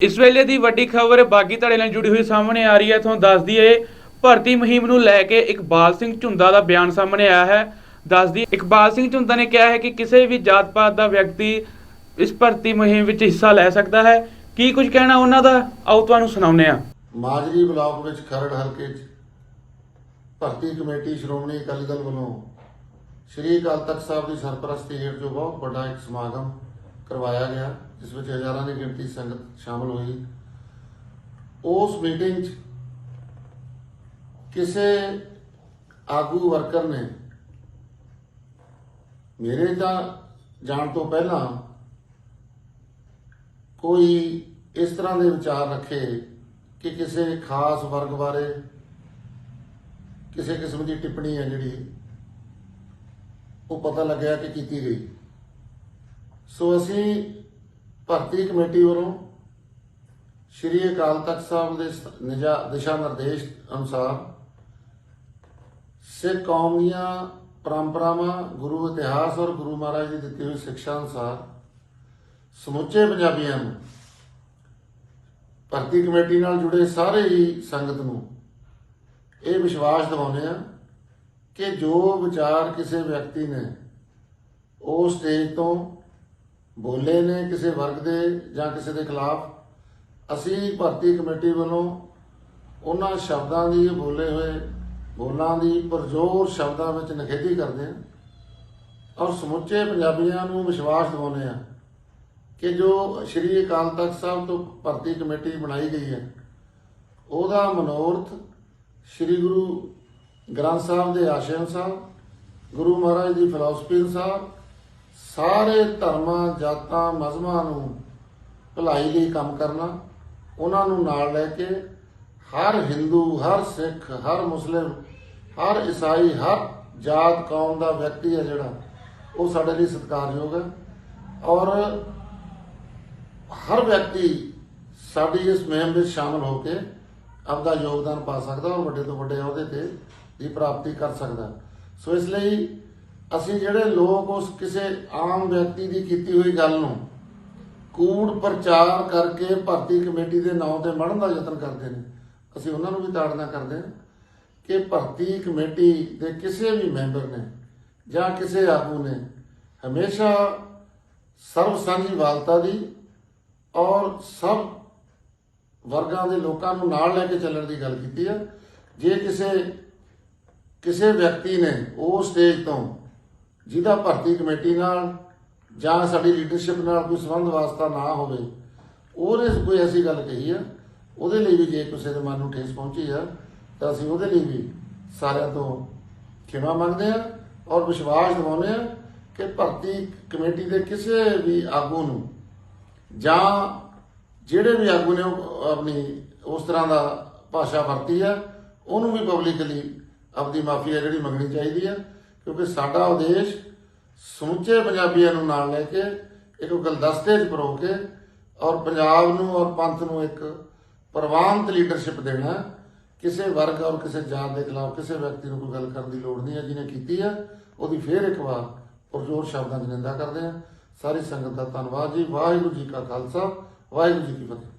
ਇਸ ਵੇਲੇ ਦੀ ਵੱਡੀ ਖਬਰ ਬਾਗੀ ਧੜੇ ਨਾਲ ਜੁੜੀ ਹੋਈ ਸਾਹਮਣੇ ਆ ਰਹੀ ਹੈ। ਤੁਹਾਨੂੰ ਦੱਸ ਦਈਏ ਭਰਤੀ ਮੁਹਿੰਮ ਨੂੰ ਲੈ ਕੇ ਇਕਬਾਲ ਸਿੰਘ ਝੁੰਦਾ ਦਾ ਬਿਆਨ ਸਾਹਮਣੇ ਆਇਆ ਹੈ। ਦੱਸ ਦਈਏ ਇਕਬਾਲ ਸਿੰਘ ਝੁੰਦਾ ਨੇ ਕਿਹਾ ਹੈ ਕਿ ਕਿਸੇ ਵੀ ਜਾਤ ਪਾਤ ਦਾ ਵਿਅਕਤੀ ਇਸ ਭਰਤੀ ਮੁਹਿੰਮ ਵਿੱਚ ਹਿੱਸਾ ਲੈ ਸਕਦਾ ਹੈ। ਕੀ ਕੁਝ ਕਹਿਣਾ ਉਹਨਾਂ ਦਾ? ਆਓ ਤੁਹਾਨੂੰ ਸੁਣਾਉਂਦੇ ਹਾਂ। ਮਾਜਰੀ ਬਲਾਕ ਵਿੱਚ ਖਰੜ ਹਲਕੇ 'ਚ ਭਰਤੀ ਕਮੇਟੀ ਸ਼੍ਰੋਮਣੀ ਅਕਾਲੀ ਦਲ ਵੱਲੋਂ ਸ਼੍ਰੀ ਅਕਾਲ ਤਖਤ ਸਾਹਿਬ ਦੀ ਸਰਪ੍ਰਸਤੀ ਹੇਠ ਜੋ ਬਹੁਤ ਵੱਡਾ ਇੱਕ ਸਮਾਗਮ ਕਰਵਾਇਆ ਗਿਆ, ਜਿਸ ਵਿੱਚ ਹਜ਼ਾਰਾਂ ਦੀ ਗਿਣਤੀ ਸੰਗਤ ਸ਼ਾਮਲ ਹੋਈ। ਉਸ ਮੀਟਿੰਗ 'ਚ ਕਿਸੇ ਆਗੂ ਵਰਕਰ ਨੇ ਮੇਰੇ ਤਾਂ ਜਾਣ ਤੋਂ ਪਹਿਲਾਂ ਕੋਈ ਇਸ ਤਰ੍ਹਾਂ ਦੇ ਵਿਚਾਰ ਰੱਖੇ ਕਿ ਕਿਸੇ ਖਾਸ ਵਰਗ ਬਾਰੇ ਕਿਸੇ ਕਿਸਮ ਦੀ ਟਿੱਪਣੀ ਹੈ ਜਿਹੜੀ ਉਹ ਪਤਾ ਲੱਗਿਆ ਕਿ ਕੀਤੀ ਗਈ। ਸੋ ਅਸੀਂ ਭਰਤੀ ਕਮੇਟੀ ਵੱਲੋਂ ਸ਼੍ਰੀ ਅਕਾਲ ਤਖਤ ਸਾਹਿਬ ਦੇ ਨਿਜਾ- ਦਿਸ਼ਾ ਨਿਰਦੇਸ਼ ਅਨੁਸਾਰ ਸਿੱਖ ਕੌਮ ਦੀਆਂ ਪਰੰਪਰਾਵਾਂ, ਗੁਰੂ ਇਤਿਹਾਸ ਔਰ ਗੁਰੂ ਮਹਾਰਾਜ ਦੀ ਦਿੱਤੀ ਹੋਈ ਸਿੱਖਿਆ ਅਨੁਸਾਰ ਸਮੁੱਚੇ ਪੰਜਾਬੀਆਂ ਨੂੰ ਭਰਤੀ ਕਮੇਟੀ ਨਾਲ ਜੁੜੇ ਸਾਰੇ ਹੀ ਸੰਗਤ ਨੂੰ ਇਹ ਵਿਸ਼ਵਾਸ ਦਿਵਾਉਂਦੇ ਆ ਕਿ ਜੋ ਵਿਚਾਰ ਕਿਸੇ ਵਿਅਕਤੀ ਨੇ ਉਹ ਸਟੇਜ ਤੋਂ ਬੋਲੇ ਨੇ ਕਿਸੇ ਵਰਗ ਦੇ ਜਾਂ ਕਿਸੇ ਦੇ ਖਿਲਾਫ, ਅਸੀਂ ਭਰਤੀ ਕਮੇਟੀ ਵੱਲੋਂ ਉਹਨਾਂ ਸ਼ਬਦਾਂ ਦੀ ਬੋਲੇ ਹੋਏ ਬੋਲਾਂ ਦੀ ਪਰਜੋਰ ਸ਼ਬਦਾਂ ਵਿੱਚ ਨਿਖੇਧੀ ਕਰਦੇ ਹਾਂ ਔਰ ਸਮੁੱਚੇ ਪੰਜਾਬੀਆਂ ਨੂੰ ਵਿਸ਼ਵਾਸ ਦਿਵਾਉਂਦੇ ਹਾਂ ਕਿ ਜੋ ਸ਼੍ਰੀ ਅਕਾਲ ਤਖਤ ਸਾਹਿਬ ਤੋਂ ਭਰਤੀ ਕਮੇਟੀ ਬਣਾਈ ਗਈ ਹੈ, ਉਹਦਾ ਮਨੋਰਥ ਸ਼੍ਰੀ ਗੁਰੂ ਗ੍ਰੰਥ ਸਾਹਿਬ ਦੇ ਆਸ਼ੇ ਅਨੁਸਾਰ, ਗੁਰੂ ਮਹਾਰਾਜ ਦੀ ਫਿਲਾਸਫੀ ਅਨੁਸਾਰ ਸਾਰੇ ਧਰਮਾਂ, ਜਾਤਾਂ ਮਜ਼ਮਾਂ ਨੂੰ ਭਲਾਈ ਲਈ ਕੰਮ ਕਰਨਾ, ਉਹਨਾਂ ਨੂੰ ਨਾਲ ਲੈ ਕੇ ਹਰ ਹਿੰਦੂ, ਹਰ ਸਿੱਖ, ਹਰ ਮੁਸਲਿਮ, ਹਰ ਈਸਾਈ, ਹਰ ਜਾਤ, ਕੌਮ ਦਾ ਵਿਅਕਤੀ ਹੈ ਜਿਹੜਾ, ਉਹ ਸਾਡੇ ਲਈ ਸਤਿਕਾਰਯੋਗ ਹੈ। ਔਰ ਹਰ ਵਿਅਕਤੀ ਸਾਡੀ ਇਸ ਮੁਹਿੰਮ ਵਿੱਚ ਸ਼ਾਮਲ ਹੋ ਕੇ ਆਪਦਾ ਯੋਗਦਾਨ ਪਾ ਸਕਦਾ ਔਰ ਵੱਡੇ ਤੋਂ ਵੱਡੇ ਅਹੁਦੇ ਤੇ ਦੀ ਪ੍ਰਾਪਤੀ ਕਰ ਸਕਦਾ। ਸੋ ਇਸ ਲਈ ਅਸੀਂ ਜਿਹੜੇ ਲੋਕ ਉਸ ਕਿਸੇ ਆਮ ਵਿਅਕਤੀ ਦੀ ਕੀਤੀ ਹੋਈ ਗੱਲ ਨੂੰ ਕੂੜ ਪ੍ਰਚਾਰ ਕਰਕੇ ਭਰਤੀ ਕਮੇਟੀ ਦੇ ਨਾਂ ਤੇ ਮੜਨ ਦਾ ਯਤਨ ਕਰਦੇ ਨੇ, ਅਸੀਂ ਉਹਨਾਂ ਨੂੰ ਵੀ ਤਾੜਨਾ ਕਰਦੇ ਹਾਂ ਕਿ ਭਰਤੀ ਕਮੇਟੀ ਦੇ ਕਿਸੇ ਵੀ ਮੈਂਬਰ ਨੇ ਜਾਂ ਕਿਸੇ ਆਗੂ ਨੇ ਹਮੇਸ਼ਾ ਸਰਵ ਸਾਂਝੀਵਾਲਤਾ ਦੀ ਔਰ ਸਭ ਵਰਗਾਂ ਦੇ ਲੋਕਾਂ ਨੂੰ ਨਾਲ ਲੈ ਕੇ ਚੱਲਣ ਦੀ ਗੱਲ ਕੀਤੀ ਹੈ। ਜੇ ਕਿਸੇ ਕਿਸੇ ਵਿਅਕਤੀ ਨੇ ਉਹ ਸਟੇਜ ਤੋਂ ਜਿਹਦਾ ਭਰਤੀ ਕਮੇਟੀ ਨਾਲ ਜਾਂ ਸਾਡੀ ਲੀਡਰਸ਼ਿਪ ਨਾਲ ਕੋਈ ਸੰਬੰਧ ਵਾਸਤਾ ਨਾ ਹੋਵੇ ਉਹਨੇ ਕੋਈ ਐਸੀ ਗੱਲ ਕਹੀ ਆ, ਉਹਦੇ ਲਈ ਵੀ ਜੇ ਕਿਸੇ ਦੇ ਮਨ ਨੂੰ ਠੇਸ ਪਹੁੰਚੀ ਆ, ਤਾਂ ਅਸੀਂ ਉਹਦੇ ਲਈ ਵੀ ਸਾਰਿਆਂ ਤੋਂ ਖਿਮਾ ਮੰਗਦੇ ਆ ਔਰ ਵਿਸ਼ਵਾਸ ਦਿਵਾਉਂਦੇ ਆ ਕਿ ਭਰਤੀ ਕਮੇਟੀ ਦੇ ਕਿਸੇ ਵੀ ਆਗੂ ਨੂੰ ਜਾਂ ਜਿਹੜੇ ਵੀ ਆਗੂ ਨੇ ਉਹ ਆਪਣੀ ਉਸ ਤਰ੍ਹਾਂ ਦਾ ਭਾਸ਼ਾ ਵਰਤੀ ਆ, ਉਹਨੂੰ ਵੀ ਪਬਲਿਕਲੀ ਆਪਦੀ ਮਾਫੀ ਆ ਜਿਹੜੀ ਮੰਗਣੀ ਚਾਹੀਦੀ ਆ। ਕਿਉਂਕਿ ਸਾਡਾ ਉਦੇਸ਼ ਸਮੁੱਚੇ ਪੰਜਾਬੀਆਂ ਨੂੰ ਨਾਲ ਲੈ ਕੇ, ਇੱਕ ਗੁਲਦਸਤੇ 'ਚ ਪਰੋ ਕੇ ਔਰ ਪੰਜਾਬ ਨੂੰ ਔਰ ਪੰਥ ਨੂੰ ਇੱਕ ਪ੍ਰਵਾਨਤ ਲੀਡਰਸ਼ਿਪ ਦੇਣਾ। ਕਿਸੇ ਵਰਗ ਔਰ ਕਿਸੇ ਜਾਤ ਦੇ ਖਿਲਾਫ ਕਿਸੇ ਵਿਅਕਤੀ ਨੂੰ ਕੋਈ ਗੱਲ ਕਰਨ ਦੀ ਲੋੜ ਨਹੀਂ ਹੈ, ਜਿਹਨੇ ਕੀਤੀ ਹੈ, ਉਹਦੀ ਫੇਰ ਇੱਕ ਵਾਰ ਪੁਰਜੋਰ ਸ਼ਬਦਾਂ ਦੀ ਨਿੰਦਾ ਕਰਦੇ ਹਾਂ। ਸਾਰੀ ਸੰਗਤ ਦਾ ਧੰਨਵਾਦ ਜੀ। ਵਾਹਿਗੁਰੂ ਜੀ ਕਾ ਖਾਲਸਾ, ਵਾਹਿਗੁਰੂ ਜੀ ਕੀ ਫਤਿਹ।